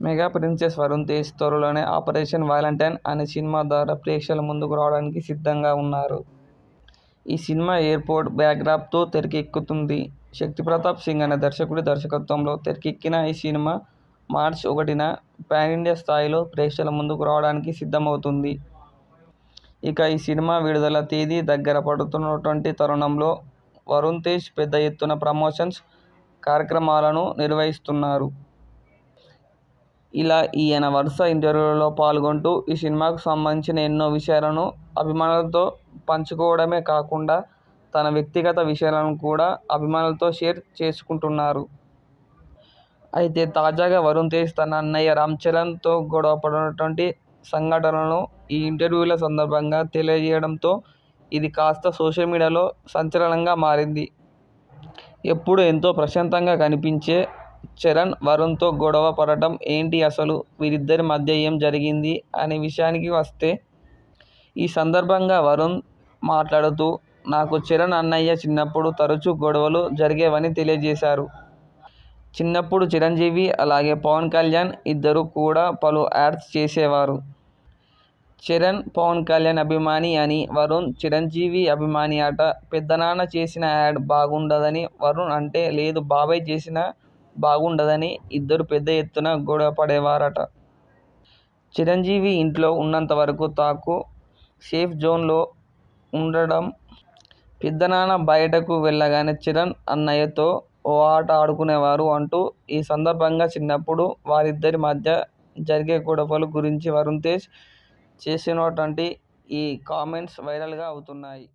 Mega princess Varun Tej త్వరలోనే operation Valentine అనే cinema ద్వారా ప్రేక్షకుల ముందుకు రావడానికి సిద్ధంగా ఉన్నారు. ఈ సినిమా ఎయిర్పోర్ట్ బ్యాక్డ్రాప్తో తెరకెక్కుతుంది. శక్తి ప్రతాప్ సింగ్ అనే దర్శకుడి దర్శకత్వంలో తెరకెక్కిన ఈ సినిమా మార్చ్ ఒకటిన పానిండియా స్థాయిలో ప్రేక్షకుల ముందుకు రావడానికి సిద్ధమవుతుంది. ఇక ఈ సినిమా విడుదల తేదీ దగ్గర పడుతున్నటువంటి తరుణంలో వరుణ్ తేజ్ పెద్ద ఎత్తున ప్రమోషన్స్ కార్యక్రమాలను నిర్వహిస్తున్నారు. ఇలా ఈయన వరుస ఇంటర్వ్యూలలో పాల్గొంటూ ఈ సినిమాకు సంబంధించిన ఎన్నో విషయాలను అభిమానులతో పంచుకోవడమే కాకుండా తన వ్యక్తిగత విషయాలను కూడా అభిమానులతో షేర్ చేసుకుంటున్నారు. అయితే తాజాగా వరుణ్ తేజ్ తన అన్నయ్య రామ్చరణ్తో గొడవ పడినటువంటి సంఘటనలను ఈ ఇంటర్వ్యూల సందర్భంగా తెలియజేయడంతో ఇది కాస్త సోషల్ మీడియాలో సంచలనంగా మారింది. ఎప్పుడూ ఎంతో ప్రశాంతంగా కనిపించే చరణ్ వరుణ్తో గొడవ పడటం ఏంటి అసలు వీరిద్దరి మధ్య ఏం జరిగింది అనే విషయానికి వస్తే ఈ సందర్భంగా వరుణ్ మాట్లాడుతూ నాకు చరణ్ అన్నయ్య చిన్నప్పుడు తరచూ గొడవలు జరిగేవని తెలియజేశారు. చిన్నప్పుడు చిరంజీవి అలాగే పవన్ కళ్యాణ్ ఇద్దరూ కూడా పలు యాడ్స్ చేసేవారు. చరణ్ పవన్ కళ్యాణ్ అభిమాని అని వరుణ్ చిరంజీవి అభిమాని అట. పెద్దనాన్న చేసిన యాడ్ బాగుండదని వరుణ్ అంటే లేదు బాబాయ్ చేసిన బాగుండదని ఇద్దరు పెద్ద ఎత్తున గొడవ పడేవారట. చిరంజీవి ఇంట్లో ఉన్నంత వరకు తాకు సేఫ్ జోన్లో ఉండడం. పెద్దనాన్న బయటకు వెళ్ళగానే చిరణ్ అన్నయ్యతో ఓ ఆట ఆడుకునేవారు అంటూ ఈ సందర్భంగా చిన్నప్పుడు వారిద్దరి మధ్య జరిగే గొడవల గురించి వరుణ్ తేజ్ చేసినటువంటి ఈ కామెంట్స్ వైరల్గా అవుతున్నాయి.